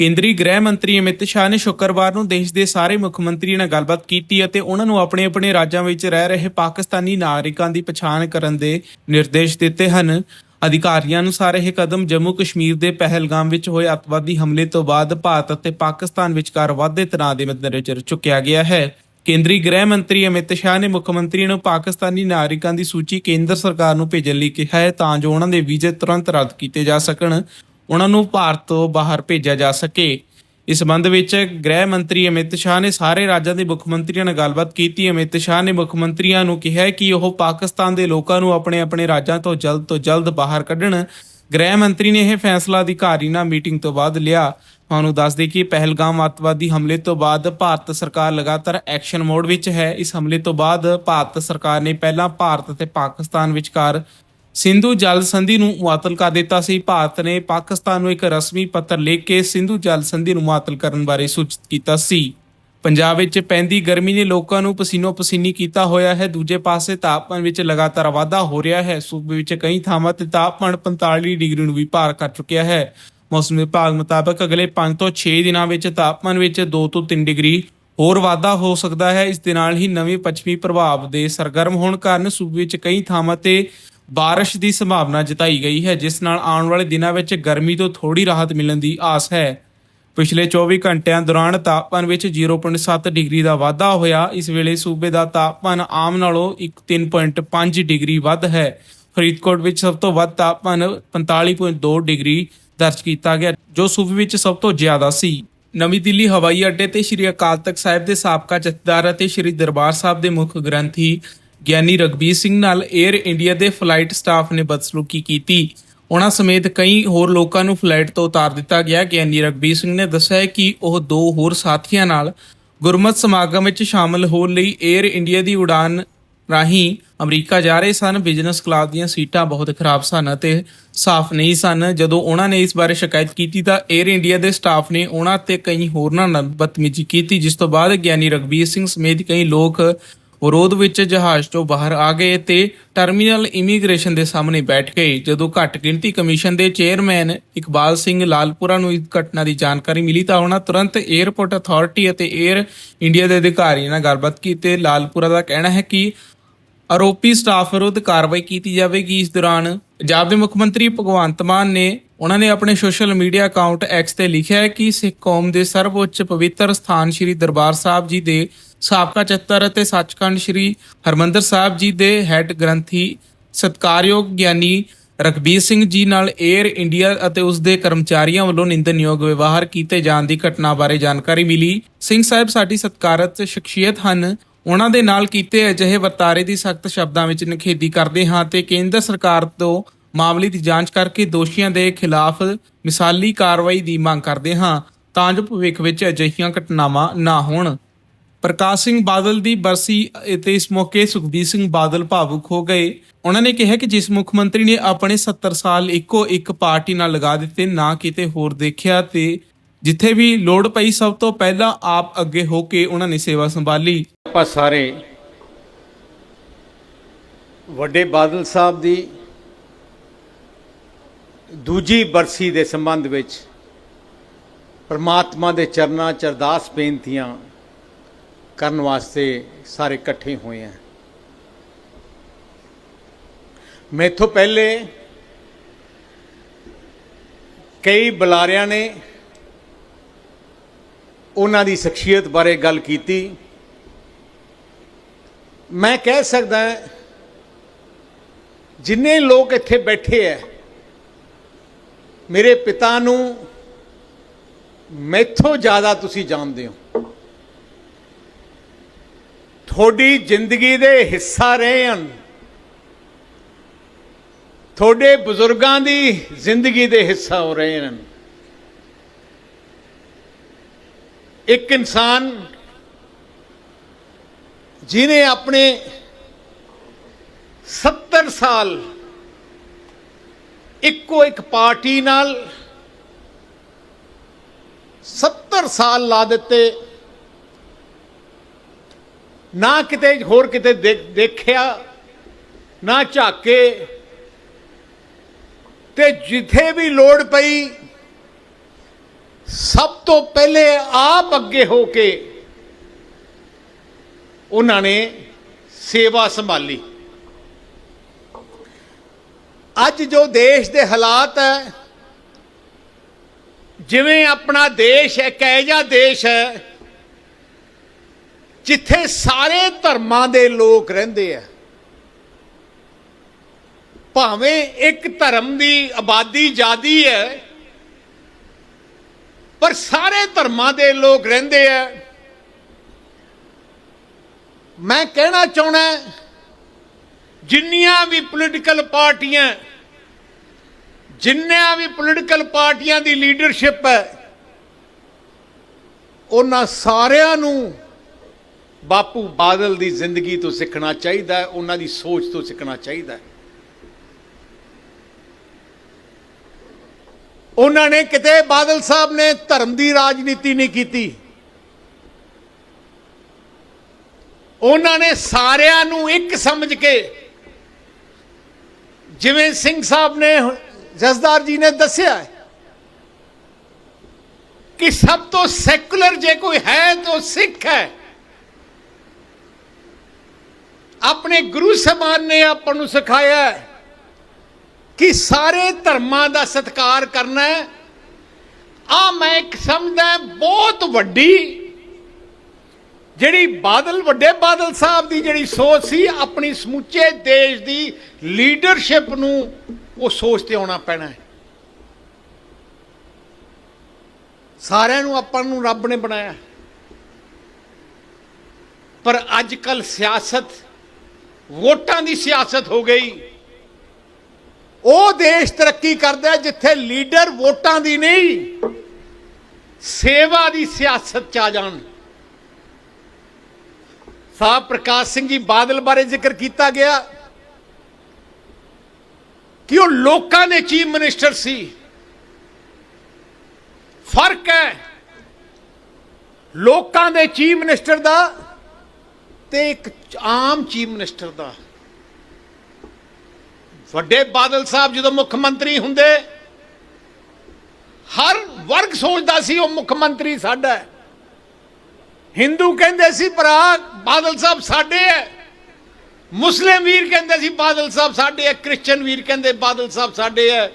ਕੇਂਦਰੀ ਗ੍ਰਹਿ ਮੰਤਰੀ ਅਮਿਤ ਸ਼ਾਹ ਨੇ ਸ਼ੁੱਕਰਵਾਰ ਨੂੰ ਦੇਸ਼ ਦੇ ਸਾਰੇ ਮੁੱਖ ਮੰਤਰੀਆਂ ਨਾਲ ਗੱਲਬਾਤ ਕੀਤੀ ਅਤੇ ਉਹਨਾਂ ਨੂੰ ਆਪਣੇ ਆਪਣੇ ਰਾਜਾਂ ਵਿੱਚ ਰਹਿ ਰਹੇ ਪਾਕਿਸਤਾਨੀ ਨਾਗਰਿਕਾਂ ਦੀ ਪਛਾਣ ਕਰਨ ਦੇ ਨਿਰਦੇਸ਼ ਦਿੱਤੇ ਹਨ। ਅਧਿਕਾਰੀਆਂ ਅਨੁਸਾਰ ਇਹ ਕਦਮ ਜੰਮੂ ਕਸ਼ਮੀਰ ਦੇ ਪਹਿਲਗਾਮ ਵਿੱਚ ਹੋਏ ਅੱਤਵਾਦੀ ਹਮਲੇ ਤੋਂ ਬਾਅਦ ਭਾਰਤ ਅਤੇ ਪਾਕਿਸਤਾਨ ਵਿਚਕਾਰ ਵਾਧੇ ਤਣਾਅ ਦੇ ਮੱਦੇਨਜ਼ਰ ਚੁੱਕਿਆ ਗਿਆ ਹੈ। ਕੇਂਦਰੀ ਗ੍ਰਹਿ ਮੰਤਰੀ ਅਮਿਤ ਸ਼ਾਹ ਨੇ ਮੁੱਖ ਮੰਤਰੀ ਨੂੰ ਪਾਕਿਸਤਾਨੀ ਨਾਗਰਿਕਾਂ ਦੀ ਸੂਚੀ ਕੇਂਦਰ ਸਰਕਾਰ ਨੂੰ ਭੇਜਣ ਲਈ ਕਿਹਾ ਹੈ ਤਾਂ ਜੋ ਉਹਨਾਂ ਦੇ ਵੀਜ਼ੇ ਤੁਰੰਤ ਰੱਦ ਕੀਤੇ ਜਾ ਸਕਣ। ਉਹਨਾਂ ਨੂੰ ਭਾਰਤ ਤੋਂ ਬਾਹਰ ਭੇਜਿਆ ਜਾ ਸਕੇ। ਇਸ ਸੰਬੰਧ ਵਿੱਚ ਗ੍ਰਹਿ ਮੰਤਰੀ ਅਮਿਤ ਸ਼ਾਹ ਨੇ ਸਾਰੇ ਰਾਜਾਂ ਦੇ ਮੁੱਖ ਮੰਤਰੀਆਂ ਨਾਲ ਗੱਲਬਾਤ ਕੀਤੀ। ਅਮਿਤ ਸ਼ਾਹ ਨੇ ਮੁੱਖ ਮੰਤਰੀਆਂ ਨੂੰ ਕਿਹਾ ਕਿ ਉਹ ਪਾਕਿਸਤਾਨ ਦੇ ਲੋਕਾਂ ਨੂੰ ਆਪਣੇ ਆਪਣੇ ਰਾਜਾਂ ਤੋਂ ਜਲਦ ਤੋਂ ਜਲਦ ਬਾਹਰ ਕੱਢਣ। ਗ੍ਰਹਿ ਮੰਤਰੀ ਨੇ ਇਹ ਫੈਸਲਾ ਅਧਿਕਾਰੀ ਨਾਲ ਮੀਟਿੰਗ ਤੋਂ ਬਾਅਦ ਲਿਆ। ਤੁਹਾਨੂੰ ਦੱਸ ਦੇ ਕਿ ਪਹਿਲਗਾਮ ਅੱਤਵਾਦੀ ਹਮਲੇ ਤੋਂ ਬਾਅਦ ਭਾਰਤ ਸਰਕਾਰ ਲਗਾਤਾਰ ਐਕਸ਼ਨ ਮੋਡ ਵਿੱਚ ਹੈ। ਇਸ ਹਮਲੇ ਤੋਂ ਬਾਅਦ ਭਾਰਤ ਸਰਕਾਰ ਨੇ ਪਹਿਲਾਂ ਭਾਰਤ ਅਤੇ ਪਾਕਿਸਤਾਨ ਵਿਚਕਾਰ ਸਿੰਧੂ ਜਲ ਸੰਧੀ ਨੂੰ ਮੁਅੱਤਲ ਕਰ ਦਿੱਤਾ ਸੀ। ਭਾਰਤ ਨੇ ਪਾਕਿਸਤਾਨ ਨੂੰ ਇੱਕ ਰਸਮੀ ਪੱਤਰ ਲਿਖ ਕੇ ਸਿੰਧੂ ਜਲ ਸੰਧੀ ਨੂੰ ਮੁਅੱਤਲ ਕਰਨ ਬਾਰੇ ਸੂਚਿਤ ਕੀਤਾ ਸੀ। ਪੰਜਾਬ ਵਿੱਚ ਪੈਂਦੀ ਗਰਮੀ ਨੇ ਲੋਕਾਂ ਨੂੰ ਪਸੀਨੋ ਪਸੀਨੀ ਕੀਤਾ ਹੋਇਆ ਹੈ। ਦੂਜੇ ਪਾਸੇ ਤਾਪਮਾਨ ਵਿੱਚ ਲਗਾਤਾਰ ਵਾਧਾ ਹੋ ਰਿਹਾ ਹੈ। ਸੂਬੇ ਵਿੱਚ ਕਈ ਥਾਵਾਂ ਤੇ ਤਾਪਮਾਨ 45 ਡਿਗਰੀ ਨੂੰ ਵੀ ਪਾਰ ਕਰ ਚੁੱਕਿਆ ਹੈ। ਮੌਸਮ ਵਿਭਾਗ ਮੁਤਾਬਕ ਅਗਲੇ 5 ਤੋਂ 6 ਦਿਨਾਂ ਵਿੱਚ ਤਾਪਮਾਨ ਵਿੱਚ 2 ਤੋਂ 3 ਡਿਗਰੀ ਹੋਰ ਵਾਧਾ ਹੋ ਸਕਦਾ ਹੈ। ਇਸ ਦੇ ਨਾਲ ਹੀ ਨਵੇਂ ਪੱਛਮੀ ਪ੍ਰਭਾਵ ਦੇ ਸਰਗਰਮ ਹੋਣ ਕਾਰਨ ਸੂਬੇ ਵਿੱਚ ਕਈ ਥਾਵਾਂ ਤੇ ਬਾਰਿਸ਼ ਦੀ ਸੰਭਾਵਨਾ ਜਤਾਈ ਗਈ ਹੈ, ਜਿਸ ਨਾਲ ਆਉਣ ਵਾਲੇ ਦਿਨਾਂ ਵਿੱਚ ਗਰਮੀ ਤੋਂ ਥੋੜੀ ਰਾਹਤ ਮਿਲਣ ਦੀ ਆਸ ਹੈ। ਪਿਛਲੇ 24 ਘੰਟਿਆਂ ਦੌਰਾਨ ਤਾਪਮਾਨ ਵਿੱਚ 0.7 ਡਿਗਰੀ ਦਾ ਵਾਧਾ ਹੋਇਆ। ਇਸ ਵੇਲੇ ਸੂਬੇ ਦਾ ਤਾਪਮਾਨ ਆਮ ਨਾਲੋਂ ਇੱਕ 3.5 ਡਿਗਰੀ ਵੱਧ ਹੈ। ਫਰੀਦਕੋਟ ਵਿੱਚ ਸਭ ਤੋਂ ਵੱਧ ਤਾਪਮਾਨ 45.2 ਡਿਗਰੀ ਦਰਜ ਕੀਤਾ ਗਿਆ, ਜੋ ਸੂਬੇ ਵਿੱਚ ਸਭ ਤੋਂ ਜ਼ਿਆਦਾ ਸੀ। ਨਵੀਂ ਦਿੱਲੀ ਹਵਾਈ ਅੱਡੇ ਤੇ ਸ਼੍ਰੀ ਅਕਾਲ ਤਖਤ ਸਾਹਿਬ ਦੇ ਸਾਬਕਾ ਜਥੇਦਾਰ ਅਤੇ ਸ਼੍ਰੀ ਦਰਬਾਰ ਸਾਹਿਬ ਦੇ ਮੁੱਖ ਗ੍ਰੰਥੀ ਗਿਆਨੀ ਰਗਬੀਰ ਸਿੰਘ ਨਾਲ 에ਅਰ ਇੰਡੀਆ ਦੇ ਫਲਾਈਟ ਸਟਾਫ ਨੇ ਬਦਸਲੂਕੀ ਕੀਤੀ। ਉਹਨਾਂ ਸਮੇਤ ਕਈ ਹੋਰ ਲੋਕਾਂ ਨੂੰ ਫਲਾਈਟ ਤੋਂ ਉਤਾਰ ਦਿੱਤਾ ਗਿਆ। ਗਿਆਨੀ ਰਗਬੀਰ ਸਿੰਘ ਨੇ ਦੱਸਿਆ ਕਿ ਉਹ ਦੋ ਹੋਰ ਸਾਥੀਆਂ ਨਾਲ ਗੁਰਮਤ ਸਮਾਗਮ ਵਿੱਚ ਸ਼ਾਮਲ ਹੋਣ ਲਈ 에ਅਰ ਇੰਡੀਆ ਦੀ ਉਡਾਨ ਰਾਹੀਂ ਅਮਰੀਕਾ ਜਾ ਰਹੇ ਸਨ। ਬਿਜ਼ਨਸ ਕਲਾਸ ਦੀਆਂ ਸੀਟਾਂ ਬਹੁਤ ਖਰਾਬ ਸਨ ਅਤੇ ਸਾਫ਼ ਨਹੀਂ ਸਨ। ਜਦੋਂ ਉਹਨਾਂ ਨੇ ਇਸ ਬਾਰੇ ਸ਼ਿਕਾਇਤ ਕੀਤੀ ਤਾਂ 에ਅਰ ਇੰਡੀਆ ਦੇ ਸਟਾਫ ਨੇ ਉਹਨਾਂ ਤੇ ਕਈ ਹੋਰਨਾਂ ਨਾਲ ਬਦਤਮੀਜ਼ੀ ਕੀਤੀ, ਜਿਸ ਤੋਂ ਬਾਅਦ ਗਿਆਨੀ ਰਗਵੀਰ ਸਿੰਘ ਸਮੇਤ ਕਈ ਲੋਕ ਵਿਰੋਧ ਵਿੱਚ ਜਹਾਜ਼ ਤੋਂ ਬਾਹਰ ਆ ਗਏ ਤੇ ਟਰਮੀਨਲ ਇਮੀਗ੍ਰੇਸ਼ਨ ਦੇ ਸਾਹਮਣੇ ਬੈਠ ਗਏ। ਜਦੋਂ ਘੱਟ ਗਿਣਤੀ ਕਮਿਸ਼ਨ ਦੇ ਚੇਅਰਮੈਨ ਇਕਬਾਲ ਸਿੰਘ ਲਾਲਪੁਰਾ ਨੂੰ ਇਸ ਘਟਨਾ ਦੀ ਜਾਣਕਾਰੀ ਮਿਲੀ ਤਾਂ ਉਹਨਾਂ ਤੁਰੰਤ 에ਅਰਪੋਰਟ ਅਥਾਰਟੀ ਅਤੇ 에ਅਰ ਇੰਡੀਆ ਦੇ ਅਧਿਕਾਰੀਆਂ ਨਾਲ ਗੱਲਬਾਤ ਕੀਤੀ। ਲਾਲਪੁਰਾ ਦਾ ਕਹਿਣਾ ਹੈ ਕਿ ਆਰੋਪੀ ਸਟਾਫ ਵਿਰੁੱਧ ਕਾਰਵਾਈ ਕੀਤੀ ਜਾਵੇਗੀ। ਇਸ ਦੌਰਾਨ ਪੰਜਾਬ ਦੇ ਮੁੱਖ ਮੰਤਰੀ ਭਗਵੰਤ ਮਾਨ ਨੇ ਉਹਨਾਂ ਨੇ ਆਪਣੇ ਸੋਸ਼ਲ ਮੀਡੀਆ ਅਕਾਊਂਟ ਐਕਸ ਤੇ ਲਿਖਿਆ ਹੈ ਕਿ ਸਿੱਖ ਕੌਮ ਦੇ ਸਰਵਉੱਚ ਪਵਿੱਤਰ ਸਥਾਨ ਸ੍ਰੀ ਦਰਬਾਰ ਸਾਹਿਬ ਜੀ ਦੇ ਸਾਬਕਾ ਚੱਤਰ ਅਤੇ ਸੱਚਖੰਡ ਸ੍ਰੀ ਹਰਮੰਦਰ ਸਾਹਿਬ ਜੀ ਦੇ ਹੈੱਡ ਗ੍ਰੰਥੀ ਸਤਕਾਰਯੋਗ ਗਿਆਨੀ ਰਗਬੀਰ ਸਿੰਘ ਜੀ ਨਾਲ 에ਅਰ ਇੰਡੀਆ ਅਤੇ ਉਸ ਦੇ ਕਰਮਚਾਰੀਆਂ ਵੱਲੋਂ ਨਿੰਦਨਯੋਗ ਵਿਵਹਾਰ ਕੀਤੇ ਜਾਣ ਦੀ ਘਟਨਾ ਬਾਰੇ ਜਾਣਕਾਰੀ ਮਿਲੀ। ਸਿੰਘ ਸਾਹਿਬ, ਸਾਡੀ ਸਤਕਾਰਤ ਸ਼ਖਸੀਅਤ ਹਨ। ਉਹਨਾਂ ਦੇ ਨਾਲ ਕੀਤੇ ਅਜਿਹੇ ਵਰਤਾਰੇ ਦੀ ਸਖਤ ਸ਼ਬਦਾਂ ਵਿੱਚ ਨਿਖੇਧੀ ਕਰਦੇ ਹਾਂ ਤੇ ਕੇਂਦਰ ਸਰਕਾਰ ਤੋਂ ਮਾਮਲੇ ਦੀ ਜਾਂਚ ਕਰਕੇ ਦੋਸ਼ੀਆਂ ਦੇ ਖਿਲਾਫ ਮਿਸਾਲੀ ਕਾਰਵਾਈ ਦੀ ਮੰਗ ਕਰਦੇ ਹਾਂ ਤਾਂ ਜੋ ਭਵਿੱਖ ਵਿੱਚ ਅਜਿਹੀਆਂ ਘਟਨਾਵਾਂ ਨਾ ਹੋਣ। ਪ੍ਰਕਾਸ਼ ਸਿੰਘ ਬਾਦਲ ਦੀ ਬਰਸੀ ਤੇ ਇਸ ਮੌਕੇ ਸੁਖਬੀਰ ਸਿੰਘ ਬਾਦਲ ਭਾਵੁਕ ਹੋ ਗਏ। ਉਹਨਾਂ ਨੇ ਕਿਹਾ ਕਿ ਜਿਸ ਮੁੱਖ ਮੰਤਰੀ ਨੇ ਆਪਣੇ 70 ਸਾਲ ਇੱਕੋ ਇੱਕ ਪਾਰਟੀ ਨਾਲ ਲਗਾ ਦਿੱਤੇ, ਨਾ ਕਿਤੇ ਹੋਰ ਦੇਖਿਆ ਤੇ ਜਿੱਥੇ ਵੀ ਲੋੜ ਪਈ ਸਭ ਤੋਂ ਪਹਿਲਾਂ ਆਪ ਅੱਗੇ ਹੋ ਕੇ ਉਹਨਾਂ ਨੇ ਸੇਵਾ ਸੰਭਾਲੀ। ਆਪਾਂ ਸਾਰੇ ਵੱਡੇ ਬਾਦਲ ਸਾਹਿਬ ਦੀ ਦੂਜੀ ਬਰਸੀ ਦੇ ਸੰਬੰਧ ਵਿੱਚ ਪਰਮਾਤਮਾ ਦੇ ਚਰਨਾਂ ਚ ਅਰਦਾਸ ਬੇਨਤੀਆਂ ਕਰਨ ਵਾਸਤੇ ਸਾਰੇ ਇਕੱਠੇ ਹੋਏ ਆ। ਮੈਥੋਂ ਪਹਿਲੇ ਕਈ ਬੁਲਾਰਿਆਂ ਨੇ ਉਹਨਾਂ ਦੀ ਸ਼ਖਸੀਅਤ ਬਾਰੇ ਗੱਲ ਕੀਤੀ। ਮੈਂ ਕਹਿ ਸਕਦਾ ਜਿੰਨੇ ਲੋਕ ਇੱਥੇ ਬੈਠੇ ਐ ਮੇਰੇ ਪਿਤਾ ਨੂੰ ਮੈਥੋਂ ਜ਼ਿਆਦਾ ਤੁਸੀਂ ਜਾਣਦੇ ਹੋ। ਤੁਹਾਡੀ ਜ਼ਿੰਦਗੀ ਦੇ ਹਿੱਸਾ ਰਹੇ ਹਨ। ਤੁਹਾਡੇ ਬਜ਼ੁਰਗਾਂ ਦੀ ਜ਼ਿੰਦਗੀ ਦੇ ਹਿੱਸਾ ਹੋ ਰਹੇ ਹਨ। ਇੱਕ ਇਨਸਾਨ ਜਿਨੇ ਆਪਣੇ 70 ਸਾਲ ਇੱਕੋ ਇੱਕ ਪਾਰਟੀ ਨਾਲ 70 ਸਾਲ ਲਾ ਦਿੱਤੇ ਨਾ ਕਿਤੇ ਹੋਰ ਕਿਤੇ ਦੇਖ- ਦੇਖਿਆ, ਨਾ ਝਾਕੇ। ਤੇ ਜਿੱਥੇ ਵੀ ਲੋੜ ਪਈ, ਸਭ ਤੋਂ ਪਹਿਲੇ ਆਪ ਅੱਗੇ ਹੋ ਕੇ ਉਹਨਾਂ ਨੇ ਸੇਵਾ ਸੰਭਾਲੀ। ਅੱਜ ਜੋ ਦੇਸ਼ ਦੇ ਹਾਲਾਤ ਹੈ, ਜਿਵੇਂ ਆਪਣਾ ਦੇਸ਼ ਇੱਕ ਇਹੋ ਜਿਹਾ ਦੇਸ਼ ਹੈ ਜਿੱਥੇ ਸਾਰੇ ਧਰਮਾਂ ਦੇ ਲੋਕ ਰਹਿੰਦੇ ਆ, ਭਾਵੇਂ ਇੱਕ ਧਰਮ ਦੀ ਆਬਾਦੀ ਜ਼ਿਆਦੀ ਹੈ, ਪਰ ਸਾਰੇ ਧਰਮਾਂ ਦੇ ਲੋਕ ਰਹਿੰਦੇ ਆ। ਮੈਂ ਕਹਿਣਾ ਚਾਹਣਾ ਜਿੰਨੀਆਂ ਵੀ ਪੋਲੀਟੀਕਲ ਪਾਰਟੀਆਂ, ਜਿੰਨੀਆਂ ਵੀ ਪੋਲੀਟੀਕਲ ਪਾਰਟੀਆਂ ਦੀ ਲੀਡਰਸ਼ਿਪ ਹੈ, ਉਹਨਾਂ ਸਾਰਿਆਂ ਨੂੰ ਬਾਪੂ ਬਾਦਲ ਦੀ ਜ਼ਿੰਦਗੀ ਤੋਂ ਸਿੱਖਣਾ ਚਾਹੀਦਾ ਹੈ, ਉਹਨਾਂ ਦੀ ਸੋਚ ਤੋਂ ਸਿੱਖਣਾ ਚਾਹੀਦਾ ਹੈ। ਉਹਨਾਂ ਨੇ ਕਿਤੇ ਬਾਦਲ ਸਾਹਿਬ ਨੇ ਧਰਮ ਦੀ ਰਾਜਨੀਤੀ ਨਹੀਂ ਕੀਤੀ। ਉਹਨਾਂ ਨੇ ਸਾਰਿਆਂ ਨੂੰ ਇੱਕ ਸਮਝ ਕੇ, ਜਿਵੇਂ ਸਿੰਘ ਸਾਹਿਬ ਨੇ ਜਸਦਾਰ ਜੀ ਨੇ ਦੱਸਿਆ ਕਿ ਸਭ ਤੋਂ ਸੈਕੂਲਰ ਜੇ ਕੋਈ ਹੈ ਤਾਂ ਉਹ ਸਿੱਖ ਹੈ। ਆਪਣੇ ਗੁਰੂ ਸਾਹਿਬਾਨ ਨੇ ਆਪਾਂ ਨੂੰ ਸਿਖਾਇਆ ਕਿ ਸਾਰੇ ਧਰਮਾਂ ਦਾ ਸਤਿਕਾਰ ਕਰਨਾ ਹੈ। ਆ ਮੈਂ ਇੱਕ ਸਮਝਦਾ ਬਹੁਤ ਵੱਡੀ ਜਿਹੜੀ ਬਾਦਲ, ਵੱਡੇ ਬਾਦਲ ਸਾਹਿਬ ਦੀ ਜਿਹੜੀ ਸੋਚ ਸੀ, ਆਪਣੀ ਸਮੁੱਚੇ ਦੇਸ਼ ਦੀ ਲੀਡਰਸ਼ਿਪ ਨੂੰ ਉਹ ਸੋਚ ਤੇ ਆਉਣਾ ਪੈਣਾ ਹੈ। ਸਾਰਿਆਂ ਨੂੰ ਆਪਾਂ ਨੂੰ ਰੱਬ ਨੇ ਬਣਾਇਆ। ਪਰ ਅੱਜ ਕੱਲ ਸਿਆਸਤ ਵੋਟਾਂ ਦੀ ਸਿਆਸਤ ਹੋ ਗਈ। ਉਹ ਦੇਸ਼ ਤਰੱਕੀ ਕਰਦਾ ਜਿੱਥੇ ਲੀਡਰ ਵੋਟਾਂ ਦੀ ਨਹੀਂ, ਸੇਵਾ ਦੀ ਸਿਆਸਤ ਚ ਆ ਜਾਣ। ਸਾਹਿਬ ਪ੍ਰਕਾਸ਼ ਸਿੰਘ ਜੀ ਬਾਦਲ ਬਾਰੇ ਜ਼ਿਕਰ ਕੀਤਾ ਗਿਆ ਕਿ ਉਹ ਲੋਕਾਂ ਦੇ ਚੀਫ ਮਿਨਿਸਟਰ ਸੀ। ਫ਼ਰਕ ਹੈ, ਲੋਕਾਂ ਦੇ ਚੀਫ ਮਿਨਿਸਟਰ ਦਾ ਤੇ ਇੱਕ ਆਮ ਚੀਫ ਮਿਨਿਸਟਰ ਦਾ। ਵੱਡੇ ਬਾਦਲ ਸਾਹਿਬ ਜਦੋਂ ਮੁੱਖ ਮੰਤਰੀ ਹੁੰਦੇ, ਹਰ ਵਰਗ ਸੋਚਦਾ ਸੀ ਉਹ ਮੁੱਖ ਮੰਤਰੀ ਸਾਡਾ ਹੈ। ਹਿੰਦੂ ਕਹਿੰਦੇ ਸੀ ਭਰਾ, ਬਾਦਲ ਸਾਹਿਬ ਸਾਡੇ ਹੈ। ਮੁਸਲਿਮ ਵੀਰ ਕਹਿੰਦੇ ਸੀ ਬਾਦਲ ਸਾਹਿਬ ਸਾਡੇ ਹੈ। ਕ੍ਰਿਸਚੀਅਨ ਵੀਰ ਕਹਿੰਦੇ ਬਾਦਲ ਸਾਹਿਬ ਸਾਡੇ ਹੈ।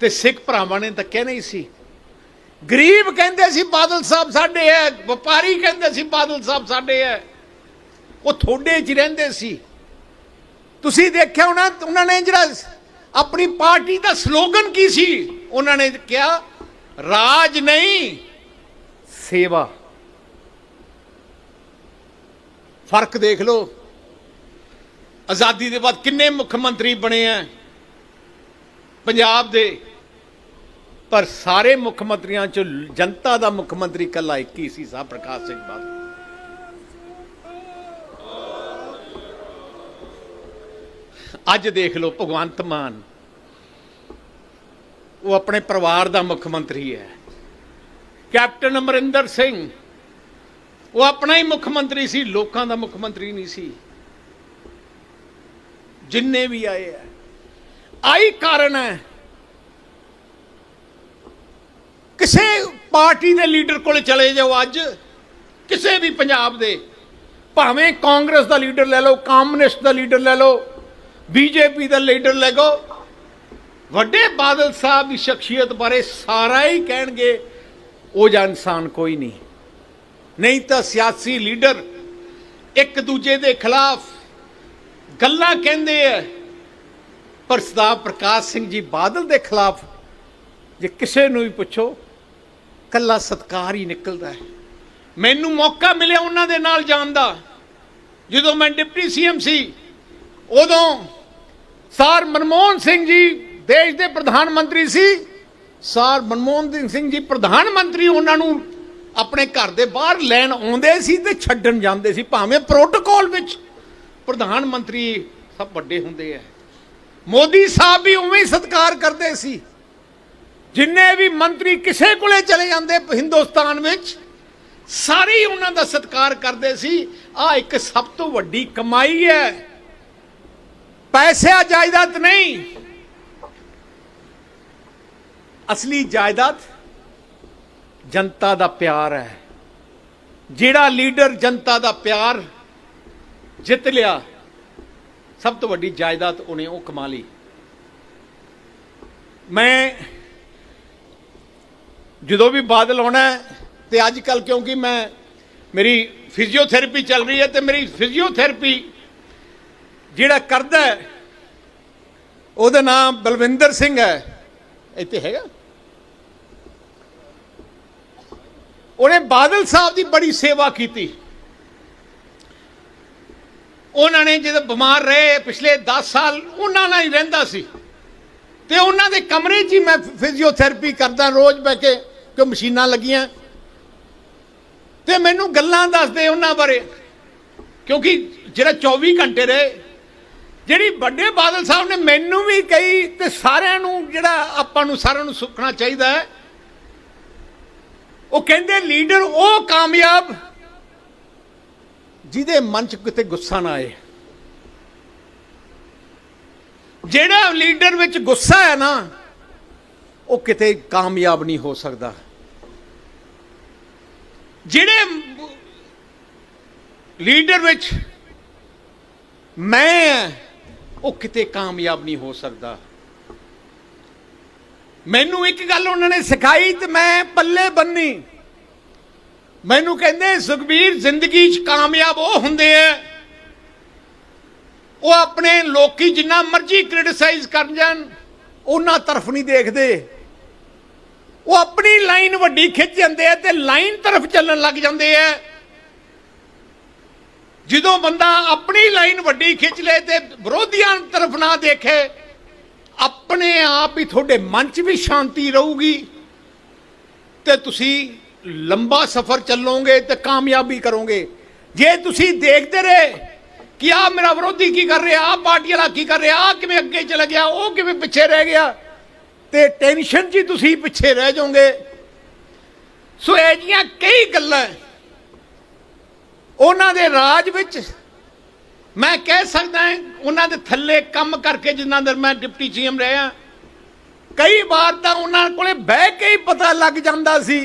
ਤੇ ਸਿੱਖ ਭਰਾਵਾਂ ਨੇ ਤਾਂ ਕਹਿਣਾ ਹੀ ਸੀ। ਗਰੀਬ ਕਹਿੰਦੇ ਸੀ ਬਾਦਲ ਸਾਹਿਬ ਸਾਡੇ ਹੈ। ਵਪਾਰੀ ਕਹਿੰਦੇ ਸੀ ਬਾਦਲ ਸਾਹਿਬ ਸਾਡੇ ਹੈ। ਉਹ ਥੋੜੇ 'ਚ ਰਹਿੰਦੇ ਸੀ। ਤੁਸੀਂ ਦੇਖਿਆ ਹੋਣਾ, ਉਹਨਾਂ ਨੇ ਜਿਹੜਾ ਆਪਣੀ ਪਾਰਟੀ ਦਾ ਸਲੋਗਨ ਕੀ ਸੀ? ਉਹਨਾਂ ਨੇ ਕਿਹਾ, ਰਾਜ ਨਹੀਂ, ਸੇਵਾ। ਫ਼ਰਕ ਦੇਖ ਲਓ। ਆਜ਼ਾਦੀ ਦੇ ਬਾਅਦ ਕਿੰਨੇ ਮੁੱਖ ਮੰਤਰੀ ਬਣੇ ਆ। ਪੰਜਾਬ ਦੇ, ਪਰ ਸਾਰੇ ਮੁੱਖ ਮੰਤਰੀਆਂ ਚੋਂ ਜਨਤਾ ਦਾ ਮੁੱਖ ਮੰਤਰੀ ਕੱਲਾ ਇੱਕ ਹੀ ਸੀ ਸਾਹ ਪ੍ਰਕਾਸ਼ ਸਿੰਘ ਬਾਦਲ। ਅੱਜ ਦੇਖ ਲਓ, ਭਗਵੰਤ ਮਾਨ। ਉਹ ਆਪਣੇ ਪਰਿਵਾਰ ਦਾ ਮੁੱਖ ਮੰਤਰੀ ਹੈ। ਕੈਪਟਨ ਅਮਰਿੰਦਰ ਸਿੰਘ, ਉਹ ਆਪਣਾ ਹੀ ਮੁੱਖ ਮੰਤਰੀ ਸੀ, ਲੋਕਾਂ ਦਾ ਮੁੱਖ ਮੰਤਰੀ ਨਹੀਂ ਸੀ। ਜਿੰਨੇ ਵੀ ਆਏ ਆ ਆਈ ਕਾਰਨ ਹੈ। ਕਿਸੇ ਪਾਰਟੀ ਦੇ ਲੀਡਰ ਕੋਲ ਚਲੇ ਜਾਓ ਅੱਜ, ਕਿਸੇ ਵੀ ਪੰਜਾਬ ਦੇ, ਭਾਵੇਂ ਕਾਂਗਰਸ ਦਾ ਲੀਡਰ ਲੈ ਲਓ ਕਮਿਊਨਿਸਟ ਦਾ ਲੀਡਰ ਲੈ ਲਓ ਬੀਜੇਪੀ ਦਾ ਲੀਡਰ ਲੈ ਲਓ ਵੱਡੇ ਬਾਦਲ ਸਾਹਿਬ ਦੀ ਸ਼ਖਸੀਅਤ ਬਾਰੇ ਸਾਰਾ ਹੀ ਕਹਿਣਗੇ, ਉਹ ਜਾਂ ਇਨਸਾਨ ਕੋਈ ਨਹੀਂ। ਨਹੀਂ ਤਾਂ ਸਿਆਸੀ ਲੀਡਰ ਇੱਕ ਦੂਜੇ ਦੇ ਖਿਲਾਫ ਗੱਲਾਂ ਕਹਿੰਦੇ ਆ। ਪਰ ਸਰਦਾਰ ਪ੍ਰਕਾਸ਼ ਸਿੰਘ ਜੀ ਬਾਦਲ ਦੇ ਖਿਲਾਫ ਜੇ ਕਿਸੇ ਨੂੰ ਵੀ ਪੁੱਛੋ, ਕੱਲਾ ਸਤਕਾਰ ਹੀ ਨਿਕਲਦਾ ਹੈ। ਮੈਨੂੰ ਮੌਕਾ ਮਿਲਿਆ ਉਹਨਾਂ ਦੇ ਨਾਲ ਜਾਣ ਦਾ। ਜਦੋਂ ਮੈਂ ਡਿਪਟੀ ਸੀਐਮ ਸੀ, ਉਦੋਂ ਸਰ ਮਨਮੋਹਨ ਸਿੰਘ ਜੀ ਦੇਸ਼ ਦੇ ਪ੍ਰਧਾਨ ਮੰਤਰੀ ਸੀ। ਸਰ ਮਨਮੋਹਨ ਸਿੰਘ ਜੀ ਪ੍ਰਧਾਨ ਮੰਤਰੀ, ਉਹਨਾਂ ਨੂੰ ਆਪਣੇ ਘਰ ਦੇ ਬਾਹਰ ਲੈਣ ਆਉਂਦੇ ਸੀ ਤੇ ਛੱਡਣ ਜਾਂਦੇ ਸੀ, ਭਾਵੇਂ ਪ੍ਰੋਟੋਕੋਲ ਵਿੱਚ। ਪ੍ਰਧਾਨ ਮੰਤਰੀ ਸਭ ਵੱਡੇ ਹੁੰਦੇ ਆ। ਮੋਦੀ ਸਾਹਿਬ ਵੀ ਉਵੇਂ ਹੀ ਸਤਿਕਾਰ ਕਰਦੇ ਸੀ। ਜਿੰਨੇ ਵੀ ਮੰਤਰੀ ਕਿਸੇ ਕੋਲੇ ਚਲੇ ਜਾਂਦੇ ਹਿੰਦੁਸਤਾਨ ਵਿੱਚ, ਸਾਰੇ ਉਹਨਾਂ ਦਾ ਸਤਿਕਾਰ ਕਰਦੇ ਸੀ। ਆ ਇੱਕ ਸਭ ਤੋਂ ਵੱਡੀ ਕਮਾਈ ਹੈ। ਪੈਸਾ ਜਾਇਦਾਦ ਨਹੀਂ। ਅਸਲੀ ਜਾਇਦਾਦ ਜਨਤਾ ਦਾ ਪਿਆਰ ਹੈ। ਜਿਹੜਾ ਲੀਡਰ ਜਨਤਾ ਦਾ ਪਿਆਰ ਜਿੱਤ ਲਿਆ ਸਭ ਤੋਂ ਵੱਡੀ ਜਾਇਦਾਦ ਉਹਨੇ ਉਹ ਕਮਾ ਲਈ। ਮੈਂ ਜਦੋਂ ਵੀ ਬਾਦਲ ਆਉਣਾ ਹੈ, ਤੇ ਅੱਜ ਕੱਲ ਕਿਉਂਕਿ ਮੈਂ ਮੇਰੀ ਫਿਜ਼ੀਓਥੈਰੇਪੀ ਚੱਲ ਰਹੀ ਹੈ ਤੇ ਮੇਰੀ ਫਿਜ਼ੀਓਥੈਰੇਪੀ ਜਿਹੜਾ ਕਰਦਾ ਉਹਦਾ ਨਾਮ ਬਲਵਿੰਦਰ ਸਿੰਘ ਹੈ। ਇੱਥੇ ਹੈਗਾ। ਉਹਨੇ ਬਾਦਲ ਸਾਹਿਬ ਦੀ ਬੜੀ ਸੇਵਾ ਕੀਤੀ। ਉਹਨਾਂ ਨੇ ਜਦੋਂ ਬਿਮਾਰ ਰਹੇ ਪਿਛਲੇ 10 ਸਾਲ, ਉਹਨਾਂ ਨਾਲ ਹੀ ਰਹਿੰਦਾ ਸੀ। ਤੇ ਉਹਨਾਂ ਦੇ ਕਮਰੇ 'ਚ ਹੀ ਮੈਂ ਫਿਜ਼ੀਓਥੈਰੇਪੀ ਕਰਦਾ, ਰੋਜ਼ ਬਹਿ ਕੇ ਕਿ ਮਸ਼ੀਨਾਂ ਲੱਗੀਆਂ। ਤੇ ਮੈਨੂੰ ਗੱਲਾਂ ਦੱਸਦੇ ਉਹਨਾਂ ਬਾਰੇ। ਕਿਉਂਕਿ ਜਿਹੜਾ 24 ਘੰਟੇ ਰਹੇ ਜਿਹੜੀ ਵੱਡੇ ਬਾਦਲ ਸਾਹਿਬ ਨੇ ਮੈਨੂੰ ਵੀ ਕਹੀ ਤੇ ਸਾਰਿਆਂ ਨੂੰ ਜਿਹੜਾ ਆਪਾਂ ਨੂੰ ਸਾਰਿਆਂ ਨੂੰ ਸੁੱਖਣਾ ਚਾਹੀਦਾ ਹੈ ਉਹ ਕਹਿੰਦੇ ਲੀਡਰ ਉਹ ਕਾਮਯਾਬ ਜਿਹਦੇ ਮਨ 'ਚ ਕਿਤੇ ਗੁੱਸਾ ਨਾ ਆਏ। ਜਿਹੜਾ ਲੀਡਰ ਵਿੱਚ ਗੁੱਸਾ ਹੈ ਨਾ ਉਹ ਕਿਤੇ ਕਾਮਯਾਬ ਨਹੀਂ ਹੋ ਸਕਦਾ। ਜਿਹੜੇ ਲੀਡਰ ਵਿੱਚ ਮੈਂ ਹਾਂ, ਉਹ ਕਿਤੇ ਕਾਮਯਾਬ ਨਹੀਂ ਹੋ ਸਕਦਾ। ਮੈਨੂੰ ਇੱਕ ਗੱਲ ਉਹਨਾਂ ਨੇ ਸਿਖਾਈ ਤੇ ਮੈਂ ਪੱਲੇ ਬੰਨੀ। ਮੈਨੂੰ ਕਹਿੰਦੇ, ਸੁਖਬੀਰ, ਜ਼ਿੰਦਗੀ 'ਚ ਕਾਮਯਾਬ ਉਹ ਹੁੰਦੇ ਆ, ਉਹ ਆਪਣੇ ਲੋਕੀ ਜਿੰਨਾ ਮਰਜ਼ੀ ਕ੍ਰਿਟਿਸਾਈਜ਼ ਕਰਨ ਜਾਣ, ਉਹਨਾਂ ਤਰਫ ਨਹੀਂ ਦੇਖਦੇ। ਉਹ ਆਪਣੀ ਲਾਈਨ ਵੱਡੀ ਖਿੱਚ ਜਾਂਦੇ ਆ ਤੇ ਲਾਈਨ ਤਰਫ ਚੱਲਣ ਲੱਗ ਜਾਂਦੇ ਆ। ਜਦੋਂ ਬੰਦਾ ਆਪਣੀ ਲਾਈਨ ਵੱਡੀ ਖਿੱਚ ਲੇ ਤੇ ਵਿਰੋਧੀਆਂ ਤਰਫ ਨਾ ਦੇਖੇ, ਆਪਣੇ ਆਪ ਹੀ ਤੁਹਾਡੇ ਮਨ 'ਚ ਵੀ ਸ਼ਾਂਤੀ ਰਹੂਗੀ ਤੇ ਤੁਸੀਂ ਲੰਬਾ ਸਫ਼ਰ ਚੱਲੋਗੇ ਤੇ ਕਾਮਯਾਬੀ ਕਰੋਗੇ। ਜੇ ਤੁਸੀਂ ਦੇਖਦੇ ਰਹੇ ਕਿ ਆ ਮੇਰਾ ਵਿਰੋਧੀ ਕੀ ਕਰ ਰਿਹਾ ਆ ਪਾਰਟੀ ਵਾਲਾ ਕੀ ਕਰ ਰਿਹਾ ਆ ਕਿਵੇਂ ਅੱਗੇ ਚਲਾ ਗਿਆ, ਉਹ ਕਿਵੇਂ ਪਿੱਛੇ ਰਹਿ ਗਿਆ, ਤੇ ਟੈਨਸ਼ਨ 'ਚ ਹੀ ਤੁਸੀਂ ਪਿੱਛੇ ਰਹਿ ਜਾਓਗੇ। ਸੋ ਇਹ ਜੀਆਂ ਕਈ ਗੱਲਾਂ ਉਹਨਾਂ ਦੇ ਰਾਜ ਵਿੱਚ ਮੈਂ ਕਹਿ ਸਕਦਾ ਉਹਨਾਂ ਦੇ ਥੱਲੇ ਕੰਮ ਕਰਕੇ ਜਿੰਨਾ ਦਰ ਮੈਂ ਡਿਪਟੀ ਸੀਐਮ ਰਿਹਾ, ਕਈ ਵਾਰ ਤਾਂ ਉਹਨਾਂ ਕੋਲੇ ਬਹਿ ਕੇ ਹੀ ਪਤਾ ਲੱਗ ਜਾਂਦਾ ਸੀ।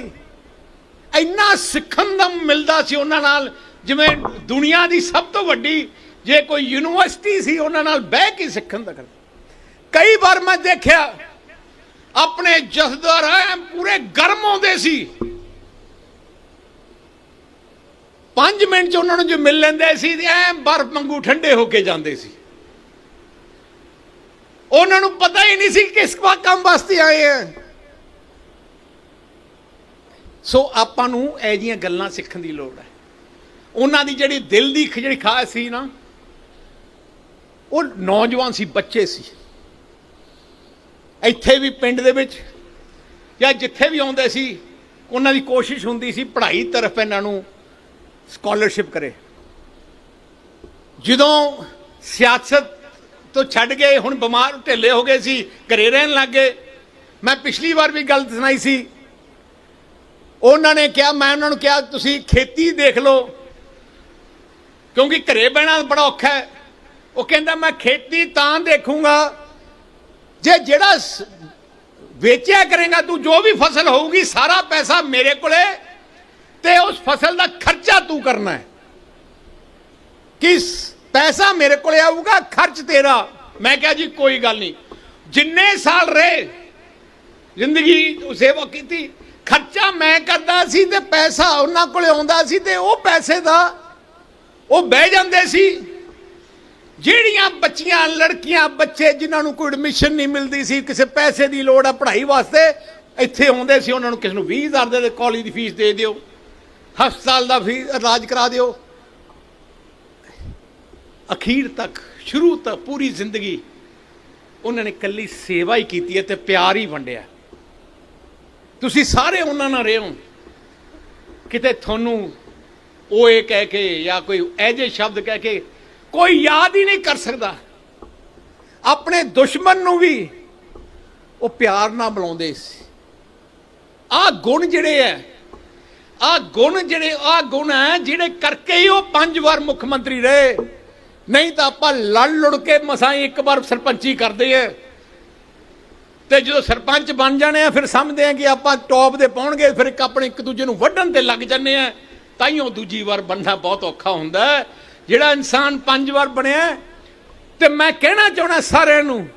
ਇੰਨਾ ਸਿੱਖਣ ਦਾ ਮਿਲਦਾ ਸੀ ਉਹਨਾਂ ਨਾਲ, ਜਿਵੇਂ ਦੁਨੀਆ ਦੀ ਸਭ ਤੋਂ ਵੱਡੀ, ਜੇ ਕੋਈ ਯੂਨੀਵਰਸਿਟੀ ਸੀ, ਉਹਨਾਂ ਨਾਲ ਬਹਿ ਕੇ ਸਿੱਖਣ ਦਾ ਕਰ ਕਈ ਵਾਰ ਮੈਂ ਦੇਖਿਆ, ਆਪਣੇ ਜਥੇਦਾਰ ਐਂ ਪੂਰੇ ਗਰਮ ਆਉਂਦੇ ਸੀ 5 ਮਿੰਟ ਚ ਉਹਨਾਂ ਨੂੰ ਜੋ ਮਿਲ ਲੈਂਦੇ ਸੀ ਤੇ ਐ ਬਰਫ ਵਾਂਗੂ ਠੰਡੇ ਹੋ ਕੇ ਜਾਂਦੇ ਸੀ। ਉਹਨਾਂ ਨੂੰ ਪਤਾ ਹੀ ਨਹੀਂ ਸੀ ਕਿਸ ਕੰਮ ਵਾਸਤੇ ਆਏ ਆ। ਸੋ ਆਪਾਂ ਨੂੰ ਇਹ ਜੀਆਂ ਗੱਲਾਂ ਸਿੱਖਣ ਦੀ ਲੋੜ ਹੈ। ਉਹਨਾਂ ਦੀ ਜਿਹੜੀ ਦਿਲ ਦੀ ਜਿਹੜੀ ਖਾਸ ਸੀ ਨਾ, ਉਹ ਨੌਜਵਾਨ ਸੀ, ਬੱਚੇ ਸੀ। ਇੱਥੇ ਵੀ ਪਿੰਡ ਦੇ ਵਿੱਚ ਜਾਂ ਜਿੱਥੇ ਵੀ ਆਉਂਦੇ ਸੀ, ਉਹਨਾਂ ਦੀ ਕੋਸ਼ਿਸ਼ ਹੁੰਦੀ ਸੀ, ਪੜ੍ਹਾਈ ਤਰਫ ਇਹਨਾਂ ਨੂੰ ਸਕਾਲਰਸ਼ਿਪ ਕਰੇ। ਜਦੋਂ ਸਿਆਸਤ ਤੋਂ ਛੱਡ ਗਏ ਹੁਣ ਬਿਮਾਰ ਢਿੱਲੇ ਹੋ ਗਏ ਸੀ, ਘਰੇ ਰਹਿਣ ਲੱਗ ਗਏ, ਮੈਂ ਪਿਛਲੀ ਵਾਰ ਵੀ ਗੱਲ ਸੁਣਾਈ ਸੀ। ਉਹਨਾਂ ਨੇ ਕਿਹਾ, ਮੈਂ ਉਹਨਾਂ ਨੂੰ ਕਿਹਾ, ਤੁਸੀਂ ਖੇਤੀ ਦੇਖ ਲਓ, ਕਿਉਂਕਿ ਘਰੇ ਬਹਿਣਾ ਬੜਾ ਔਖਾ ਹੈ। ਉਹ ਕਹਿੰਦਾ, ਮੈਂ ਖੇਤੀ ਤਾਂ ਦੇਖੂੰਗਾ, ਜੇ ਜਿਹੜਾ ਵੇਚਿਆ ਕਰੇਗਾ, ਤੂੰ ਜੋ ਵੀ ਫਸਲ ਹੋਊਗੀ, ਸਾਰਾ ਪੈਸਾ ਮੇਰੇ ਕੋਲੇ, ਤੇ ਉਸ ਫਸਲ ਦਾ ਖਰਚਾ ਤੂੰ ਕਰਨਾ ਹੈ। ਕਿਸ ਪੈਸਾ ਮੇਰੇ ਕੋਲੇ ਆਊਗਾ, ਖਰਚ ਤੇਰਾ। ਮੈਂ ਕਿਹਾ ਜੀ, ਕੋਈ ਗੱਲ ਨਹੀਂ। ਜਿੰਨੇ ਸਾਲ ਰਹੇ, ਜ਼ਿੰਦਗੀ ਸੇਵਾ ਕੀਤੀ, ਖਰਚਾ ਮੈਂ ਕਰਦਾ ਸੀ ਤੇ ਪੈਸਾ ਉਹਨਾਂ ਕੋਲੇ ਆਉਂਦਾ ਸੀ ਤੇ ਉਹ ਪੈਸੇ ਦਾ, ਉਹ ਬਹਿ ਜਾਂਦੇ ਸੀ। ਜਿਹੜੀਆਂ ਬੱਚੀਆਂ, ਲੜਕੀਆਂ, ਬੱਚੇ ਜਿਨ੍ਹਾਂ ਨੂੰ ਕੋਈ ਐਡਮਿਸ਼ਨ ਨਹੀਂ ਮਿਲਦੀ ਸੀ, ਕਿਸੇ ਪੈਸੇ ਦੀ ਲੋੜ ਆ ਪੜ੍ਹਾਈ ਵਾਸਤੇ, ਇੱਥੇ ਆਉਂਦੇ ਸੀ, ਉਹਨਾਂ ਨੂੰ ਕਿਸੇ ਨੂੰ 20000 ਦੇ ਕਾਲਜ ਦੀ ਫੀਸ ਦੇ ਦਿਓ। ਹਸਪਤਾਲ ਦਾ ਫੀਸ ਇਲਾਜ ਕਰਾ ਦਿਓ। ਅਖੀਰ ਤੱਕ, ਸ਼ੁਰੂ ਤੱਕ ਪੂਰੀ ਜ਼ਿੰਦਗੀ ਉਹਨਾਂ ਨੇ ਕੱਲੀ ਸੇਵਾ ਹੀ ਕੀਤੀ ਹੈ ਤੇ ਪਿਆਰ ਹੀ ਵੰਡਿਆ। ਤੁਸੀਂ ਸਾਰੇ ਉਹਨਾਂ ਨਾਲ ਰਹੇ ਹੋ। ਕਿਤੇ ਤੁਹਾਨੂੰ ਉਹ ਇਹ ਕਹਿ ਕੇ ਜਾਂ ਕੋਈ ਐਜੇ ਸ਼ਬਦ ਕਹਿ ਕੇ ਕੋਈ ਯਾਦ ਹੀ ਨਹੀਂ ਕਰ ਸਕਦਾ। ਆਪਣੇ ਦੁਸ਼ਮਣ ਨੂੰ ਵੀ ਉਹ ਪਿਆਰ ਨਾਲ ਬੁਲਾਉਂਦੇ ਸੀ। ਆਹ ਗੁਣ ਜਿਹੜੇ ਐ ਆਹ ਗੁਣ ਜਿਹੜੇ ਆਹ ਗੁਣ ਹੈ ਜਿਹੜੇ ਕਰਕੇ ਹੀ ਉਹ ਪੰਜ ਵਾਰ ਮੁੱਖ ਮੰਤਰੀ ਰਹੇ। ਨਹੀਂ ਤਾਂ ਆਪਾਂ ਲੜ ਲੁੜ ਕੇ ਮਸਾਂ ਇੱਕ ਵਾਰ ਸਰਪੰਚੀ ਕਰਦੇ ਐ ਤੇ ਜਦੋਂ ਸਰਪੰਚ ਬਣ ਜਾਣੇ ਆ ਫਿਰ ਸਮਝਦੇ ਆ ਕਿ ਆਪਾਂ ਟੌਪ ਦੇ ਪਹੁੰਚਗੇ ਫਿਰ ਇੱਕ ਆਪਣੇ ਇੱਕ ਦੂਜੇ ਨੂੰ ਵੱਢਣ ਤੇ ਲੱਗ ਜੰਨੇ ਆ। ਤਾਈਓ ਦੂਜੀ ਵਾਰ ਬਣਨਾ ਬਹੁਤ ਔਖਾ ਹੁੰਦਾ ਜਿਹੜਾ ਇਨਸਾਨ ਪੰਜ ਵਾਰ ਬਣਿਆ ਹੈ, ਤੇ ਮੈਂ ਕਹਿਣਾ ਚਾਹਣਾ ਸਾਰਿਆਂ ਨੂੰ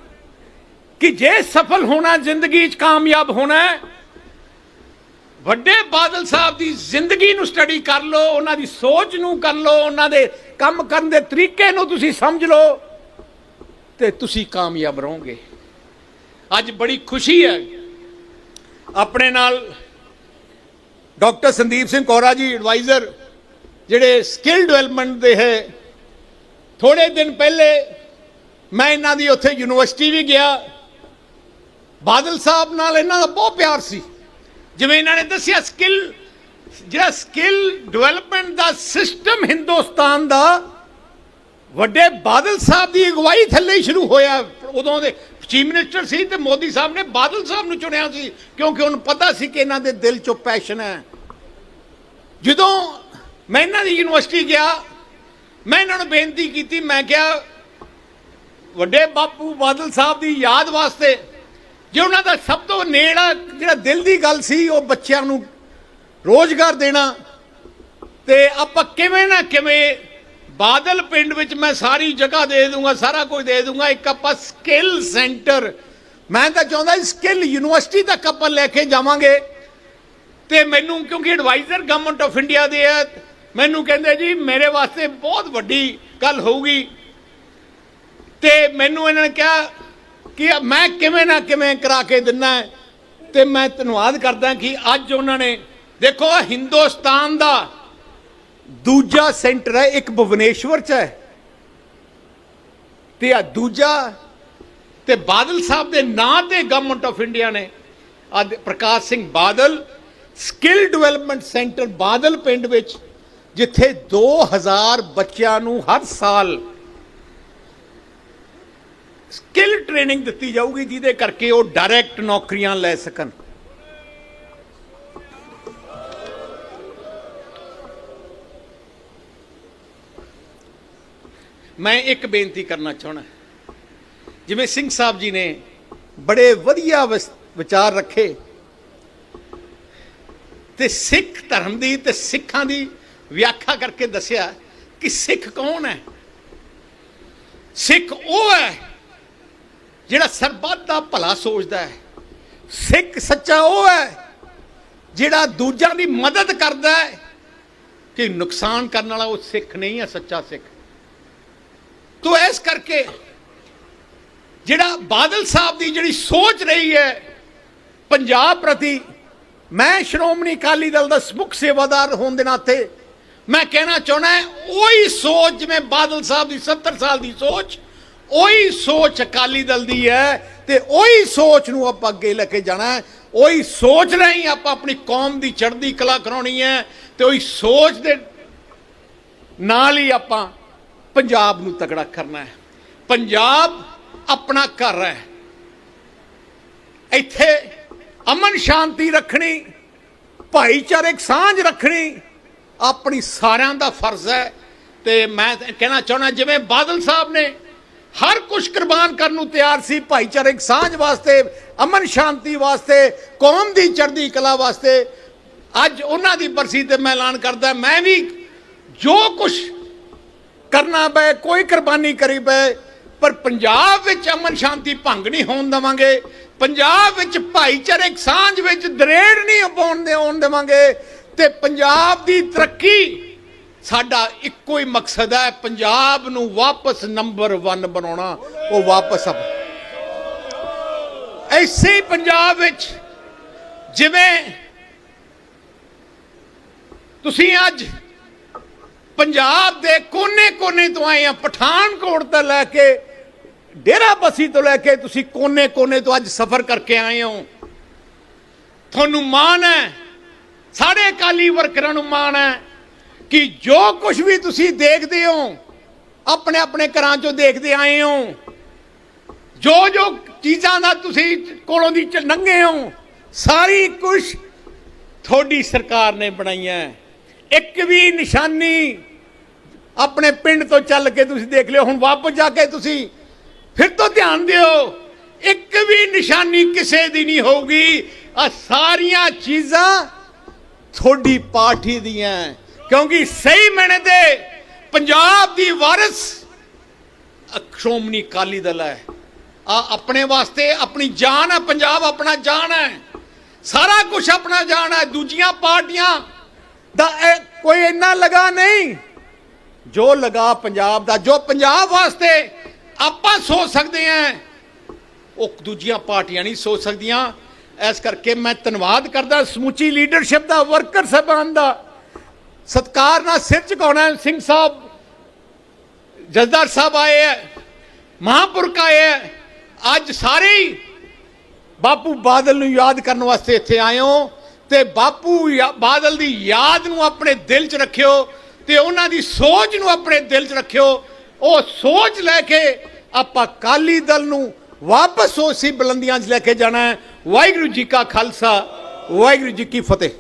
ਕਿ ਜੇ ਸਫਲ ਹੋਣਾ ਜ਼ਿੰਦਗੀ 'ਚ ਕਾਮਯਾਬ ਹੋਣਾ ਵੱਡੇ ਬਾਦਲ ਸਾਹਿਬ ਦੀ ਜ਼ਿੰਦਗੀ ਨੂੰ ਸਟੱਡੀ ਕਰ ਲਓ, ਉਹਨਾਂ ਦੀ ਸੋਚ ਨੂੰ ਕਰ ਲਓ, ਉਹਨਾਂ ਦੇ ਕੰਮ ਕਰਨ ਦੇ ਤਰੀਕੇ ਨੂੰ ਤੁਸੀਂ ਸਮਝ ਲਓ ਤੇ ਤੁਸੀਂ ਕਾਮਯਾਬ ਰਹੋਗੇ। ਅੱਜ ਬੜੀ ਖੁਸ਼ੀ ਹੈ। ਆਪਣੇ ਨਾਲ ਡਾਕਟਰ ਸੰਦੀਪ ਸਿੰਘ ਕੋਰਾ ਜੀ ਐਡਵਾਈਜ਼ਰ ਜਿਹੜੇ ਸਕਿੱਲ ਡਿਵੈਲਪਮੈਂਟ ਦੇ ਹੈ। ਥੋੜੇ ਦਿਨ ਪਹਿਲੇ ਮੈਂ ਇਹਨਾਂ ਦੀ ਉੱਥੇ ਯੂਨੀਵਰਸਿਟੀ ਵੀ ਗਿਆ। ਬਾਦਲ ਸਾਹਿਬ ਨਾਲ ਇਹਨਾਂ ਦਾ ਬਹੁਤ ਪਿਆਰ ਸੀ। ਜਿਵੇਂ ਇਹਨਾਂ ਨੇ ਦੱਸਿਆ ਸਕਿੱਲ ਜਿਹੜਾ ਸਕਿੱਲ ਡਿਵੈਲਪਮੈਂਟ ਦਾ ਸਿਸਟਮ ਹਿੰਦੁਸਤਾਨ ਦਾ ਵੱਡੇ ਬਾਦਲ ਸਾਹਿਬ ਦੀ ਅਗਵਾਈ ਥੱਲੇ ਹੀ ਸ਼ੁਰੂ ਹੋਇਆ। ਉਦੋਂ ਦੇ ਚੀਫ ਮਿਨਿਸਟਰ ਸੀ ਤੇ ਮੋਦੀ ਸਾਹਿਬ ਨੇ ਬਾਦਲ ਸਾਹਿਬ ਨੂੰ ਚੁਣਿਆ ਸੀ, ਕਿਉਂਕਿ ਉਹਨੂੰ ਪਤਾ ਸੀ ਕਿ ਇਹਨਾਂ ਦੇ ਦਿਲ 'ਚੋਂ ਪੈਸ਼ਨ ਹੈ। ਜਦੋਂ ਮੈਂ ਇਹਨਾਂ ਦੀ ਯੂਨੀਵਰਸਿਟੀ ਗਿਆ, ਮੈਂ ਇਹਨਾਂ ਨੂੰ ਬੇਨਤੀ ਕੀਤੀ, ਮੈਂ ਕਿਹਾ, ਵੱਡੇ ਬਾਪੂ ਬਾਦਲ ਸਾਹਿਬ ਦੀ ਯਾਦ ਵਾਸਤੇ ਜੇ ਉਹਨਾਂ ਦਾ ਸਭ ਤੋਂ ਨੇੜਾ ਜਿਹੜਾ ਦਿਲ ਦੀ ਗੱਲ ਸੀ, ਉਹ ਬੱਚਿਆਂ ਨੂੰ ਰੋਜ਼ਗਾਰ ਦੇਣਾ, ਤੇ ਆਪਾਂ ਕਿਵੇਂ ਨਾ ਕਿਵੇਂ ਬਾਦਲ ਪਿੰਡ ਵਿੱਚ ਮੈਂ ਸਾਰੀ ਜਗ੍ਹਾ ਦੇ ਦੂੰਗਾ, ਸਾਰਾ ਕੁਝ ਦੇ ਦੂੰਗਾ, ਇੱਕ ਆਪਾਂ ਸਕਿੱਲ ਸੈਂਟਰ ਮੈਂ ਤਾਂ ਚਾਹੁੰਦਾ ਸਕਿੱਲ ਯੂਨੀਵਰਸਿਟੀ ਤੱਕ ਆਪਾਂ ਲੈ ਕੇ ਜਾਵਾਂਗੇ। ਤੇ ਮੈਨੂੰ ਕਿਉਂਕਿ ਐਡਵਾਈਜ਼ਰ ਗਵਰਨਮੈਂਟ ਆਫ ਇੰਡੀਆ ਦੇ ਆ, ਮੈਨੂੰ ਕਹਿੰਦੇ ਜੀ, ਮੇਰੇ ਵਾਸਤੇ ਬਹੁਤ ਵੱਡੀ ਗੱਲ ਹੋਊਗੀ। ਤੇ ਮੈਨੂੰ ਇਹਨਾਂ ਨੇ ਕਿਹਾ ਕਿ ਮੈਂ ਕਿਵੇਂ ਨਾ ਕਿਵੇਂ ਕਰਾ ਕੇ ਦਿੰਨਾ ਹੈ। ਤੇ ਮੈਂ ਧੰਨਵਾਦ ਕਰਦਾ ਕਿ ਅੱਜ ਉਹਨਾਂ ਨੇ, ਦੇਖੋ ਹਿੰਦੁਸਤਾਨ ਦਾ ਦੂਜਾ ਸੈਂਟਰ ਹੈ, ਇੱਕ ਭੁਵਨੇਸ਼ਵਰ ਚ ਹੈ ਤੇ ਆ ਦੂਜਾ, ਤੇ ਬਾਦਲ ਸਾਹਿਬ ਦੇ ਨਾਂ ਤੇ ਗਵਰਨਮੈਂਟ ਆਫ ਇੰਡੀਆ ਨੇ ਅੱਜ Prakash Singh Badal skill development centre Badal ਪਿੰਡ ਵਿੱਚ, ਜਿੱਥੇ 2000 ਬੱਚਿਆਂ ਨੂੰ ਹਰ ਸਾਲ ਸਕਿੱਲ ਟ੍ਰੇਨਿੰਗ ਦਿੱਤੀ ਜਾਊਗੀ ਜਿਹਦੇ ਕਰਕੇ ਉਹ ਡਾਇਰੈਕਟ ਨੌਕਰੀਆਂ ਲੈ ਸਕਣ। ਮੈਂ ਇੱਕ ਬੇਨਤੀ ਕਰਨਾ ਚਾਹਣਾ ਜਿਵੇਂ ਸਿੰਘ ਸਾਹਿਬ ਜੀ ਨੇ ਬੜੇ ਵਧੀਆ ਵਿਚਾਰ ਰੱਖੇ। ਤੇ ਸਿੱਖ ਧਰਮ ਦੀ ਤੇ ਸਿੱਖਾਂ ਦੀ ਵਿਆਖਿਆ ਕਰਕੇ ਦੱਸਿਆ ਕਿ ਸਿੱਖ ਕੌਣ ਹੈ? ਸਿੱਖ ਉਹ ਹੈ ਜਿਹੜਾ ਸਰਬੱਤ ਦਾ ਭਲਾ ਸੋਚਦਾ ਹੈ। ਸਿੱਖ ਸੱਚਾ ਉਹ ਹੈ ਜਿਹੜਾ ਦੂਜਿਆਂ ਦੀ ਮਦਦ ਕਰਦਾ ਹੈ ਕਿ ਨੁਕਸਾਨ ਕਰਨ ਵਾਲਾ ਉਹ ਸਿੱਖ ਨਹੀਂ ਹੈ, ਸੱਚਾ ਸਿੱਖ। ਤੋ ਇਸ ਕਰਕੇ ਜਿਹੜਾ ਬਾਦਲ ਸਾਹਿਬ ਦੀ ਜਿਹੜੀ ਸੋਚ ਰਹੀ ਹੈ, ਪੰਜਾਬ ਪ੍ਰਤੀ ਮੈਂ ਸ਼੍ਰੋਮਣੀ ਅਕਾਲੀ ਦਲ ਦਾ ਮੁੱਖ ਸੇਵਾਦਾਰ ਹੋਣ ਦੇ ਨਾਤੇ ਮੈਂ ਕਹਿਣਾ ਚਾਹਣਾ ਉਹੀ ਸੋਚ ਜਿਵੇਂ ਬਾਦਲ ਸਾਹਿਬ ਦੀ 70 ਸਾਲ ਦੀ ਸੋਚ ਉਹੀ ਸੋਚ ਅਕਾਲੀ ਦਲ ਦੀ ਹੈ ਤੇ ਉਹੀ ਸੋਚ ਨੂੰ ਆਪਾਂ ਅੱਗੇ ਲੈ ਕੇ ਜਾਣਾ ਹੈ। ਉਹੀ ਸੋਚ ਨਹੀਂ ਆਪਾਂ ਆਪਣੀ ਕੌਮ ਦੀ ਚੜ੍ਹਦੀ ਕਲਾ ਕਰਾਉਣੀ ਹੈ ਤੇ ਉਹੀ ਸੋਚ ਦੇ ਨਾਲ ਹੀ ਆਪਾਂ ਪੰਜਾਬ ਨੂੰ ਤਕੜਾ ਕਰਨਾ ਹੈ। ਪੰਜਾਬ ਆਪਣਾ ਘਰ ਹੈ। ਇੱਥੇ ਅਮਨ ਸ਼ਾਂਤੀ ਰੱਖਣੀ ਭਾਈਚਾਰਕ ਸਾਂਝ ਰੱਖਣੀ ਆਪਣੀ ਸਾਰਿਆਂ ਦਾ ਫਰਜ਼ ਹੈ। ਤੇ ਮੈਂ ਕਹਿਣਾ ਚਾਹੁੰਦਾ, ਜਿਵੇਂ ਬਾਦਲ ਸਾਹਿਬ ਨੇ ਹਰ ਕੁਝ ਕੁਰਬਾਨ ਕਰਨ ਨੂੰ ਤਿਆਰ ਸੀ ਭਾਈਚਾਰਕ ਸਾਂਝ ਵਾਸਤੇ, ਅਮਨ ਸ਼ਾਂਤੀ ਵਾਸਤੇ, ਕੌਮ ਦੀ ਚੜ੍ਹਦੀ ਕਲਾ ਵਾਸਤੇ। ਅੱਜ ਉਹਨਾਂ ਦੀ ਬਰਸੀ ਤੇ ਮੈਂ ਐਲਾਨ ਕਰਦਾ, ਮੈਂ ਵੀ ਜੋ ਕੁਝ ਕਰਨਾ ਪਏ, ਕੋਈ ਕੁਰਬਾਨੀ ਕਰੀ ਪਏ, ਪਰ ਪੰਜਾਬ ਵਿੱਚ ਅਮਨ ਸ਼ਾਂਤੀ ਭੰਗ ਨਹੀਂ ਹੋਣ ਦੇਵਾਂਗੇ। ਪੰਜਾਬ ਵਿੱਚ ਭਾਈਚਾਰਕ ਸਾਂਝ ਵਿੱਚ ਦਰੇੜ ਨਹੀਂ ਪਾਉਣ ਦੇ ਆਉਣ ਦੇਵਾਂਗੇ ਤੇ ਪੰਜਾਬ ਦੀ ਤਰੱਕੀ ਸਾਡਾ ਇੱਕੋ ਹੀ ਮਕਸਦ ਹੈ ਪੰਜਾਬ ਨੂੰ ਵਾਪਸ ਨੰਬਰ 1 ਬਣਾਉਣਾ, ਉਹ ਵਾਪਸ ਆ ਐਸੇ ਪੰਜਾਬ ਵਿੱਚ ਜਿਵੇਂ ਤੁਸੀਂ ਅੱਜ ਪੰਜਾਬ ਦੇ ਕੋਨੇ-ਕੋਨੇ ਤੋਂ ਆਏ ਆ, ਪਠਾਨਕੋਟ ਤੋਂ ਲੈ ਕੇ ਡੇਰਾ ਬਸੀ ਤੋਂ ਲੈ ਕੇ ਤੁਸੀਂ ਕੋਨੇ-ਕੋਨੇ ਤੋਂ ਅੱਜ ਸਫ਼ਰ ਕਰਕੇ ਆਏ ਹੋ। ਤੁਹਾਨੂੰ ਮਾਣ ਹੈ, ਸਾਡੇ ਅਕਾਲੀ ਵਰਕਰਾਂ ਨੂੰ ਮਾਣ ਹੈ ਕਿ ਜੋ ਕੁਝ ਵੀ ਤੁਸੀਂ ਦੇਖਦੇ ਹੋ, ਆਪਣੇ ਆਪਣੇ ਘਰਾਂ ਚੋਂ ਦੇਖਦੇ ਆਏ ਹੋ, ਜੋ ਜੋ ਚੀਜ਼ਾਂ ਦਾ ਤੁਸੀਂ ਕੋਲੋਂ ਦੀ ਲੰਘੇ ਹੋ, ਸਾਰੀ ਕੁਝ ਤੁਹਾਡੀ ਸਰਕਾਰ ਨੇ ਬਣਾਈਆਂ। ਇੱਕ ਵੀ ਨਿਸ਼ਾਨੀ ਆਪਣੇ ਪਿੰਡ ਤੋਂ ਚੱਲ ਕੇ ਤੁਸੀਂ ਦੇਖ ਲਿਓ, ਹੁਣ ਵਾਪਸ ਜਾ ਕੇ ਤੁਸੀਂ ਫਿਰ ਤੋਂ ਧਿਆਨ ਦਿਓ, ਇੱਕ ਵੀ ਨਿਸ਼ਾਨੀ ਕਿਸੇ ਦੀ ਨਹੀਂ ਹੋਊਗੀ। ਆ ਸਾਰੀਆਂ ਚੀਜ਼ਾਂ ਤੁਹਾਡੀ ਪਾਰਟੀ ਦੀਆਂ। ਕਿਉਂਕਿ ਸਹੀ ਮੈਨੇ ਤੇ ਪੰਜਾਬ ਦੀ ਵਾਰਿਸ ਸ਼੍ਰੋਮਣੀ ਅਕਾਲੀ ਦਲ ਹੈ। ਆ ਆਪਣੇ ਵਾਸਤੇ ਆਪਣੀ ਜਾਨ ਹੈ, ਪੰਜਾਬ ਆਪਣਾ ਜਾਨ ਹੈ। ਸਾਰਾ ਕੁਝ ਆਪਣਾ ਜਾਨ ਹੈ, ਦੂਜੀਆਂ ਪਾਰਟੀਆਂ ਦਾ ਕੋਈ ਇੰਨਾ ਲਗਾ ਨਹੀਂ। ਜੋ ਲਗਾ ਪੰਜਾਬ ਦਾ, ਜੋ ਪੰਜਾਬ ਵਾਸਤੇ ਆਪਾਂ ਸੋਚ ਸਕਦੇ ਹਾਂ, ਉਹ ਦੂਜੀਆਂ ਪਾਰਟੀਆਂ ਨਹੀਂ ਸੋਚ ਸਕਦੀਆਂ। ਇਸ ਕਰਕੇ ਮੈਂ ਧੰਨਵਾਦ ਕਰਦਾ ਸਮੁੱਚੀ ਲੀਡਰਸ਼ਿਪ ਦਾ ਵਰਕਰ ਸਾਹਿਬਾਨ ਦਾ। ਸਤਕਾਰ ਨਾਲ ਸਿਰ ਝੁਕਾਉਣਾ ਸਿੰਘ ਸਾਹਿਬ ਜਸਦਾਰ ਸਾਹਿਬ ਆਏ ਹੈ, ਮਹਾਂਪੁਰਖ ਆਏ ਹੈ। ਅੱਜ ਸਾਰੇ ਹੀ ਬਾਪੂ ਬਾਦਲ ਨੂੰ ਯਾਦ ਕਰਨ ਵਾਸਤੇ ਇੱਥੇ ਆਏ ਹੋ ਤੇ ਬਾਪੂ ਯਾ- ਬਾਦਲ ਦੀ ਯਾਦ ਨੂੰ ਆਪਣੇ ਦਿਲ 'ਚ ਰੱਖਿਓ ਤੇ ਉਹਨਾਂ ਦੀ ਸੋਚ ਨੂੰ ਆਪਣੇ ਦਿਲ 'ਚ ਰੱਖਿਓ। ਉਹ ਸੋਚ ਲੈ ਕੇ ਆਪਾਂ ਕਾਲੀ ਦਲ ਨੂੰ ਵਾਪਸ ਉਸੇ ਬੁਲੰਦੀਆਂ 'ਚ ਲੈ ਕੇ ਜਾਣਾ ਹੈ। ਵਾਹਿਗੁਰੂ ਜੀ ਕਾ ਖਾਲਸਾ, ਵਾਹਿਗੁਰੂ ਜੀ ਕੀ ਫਤਿਹ।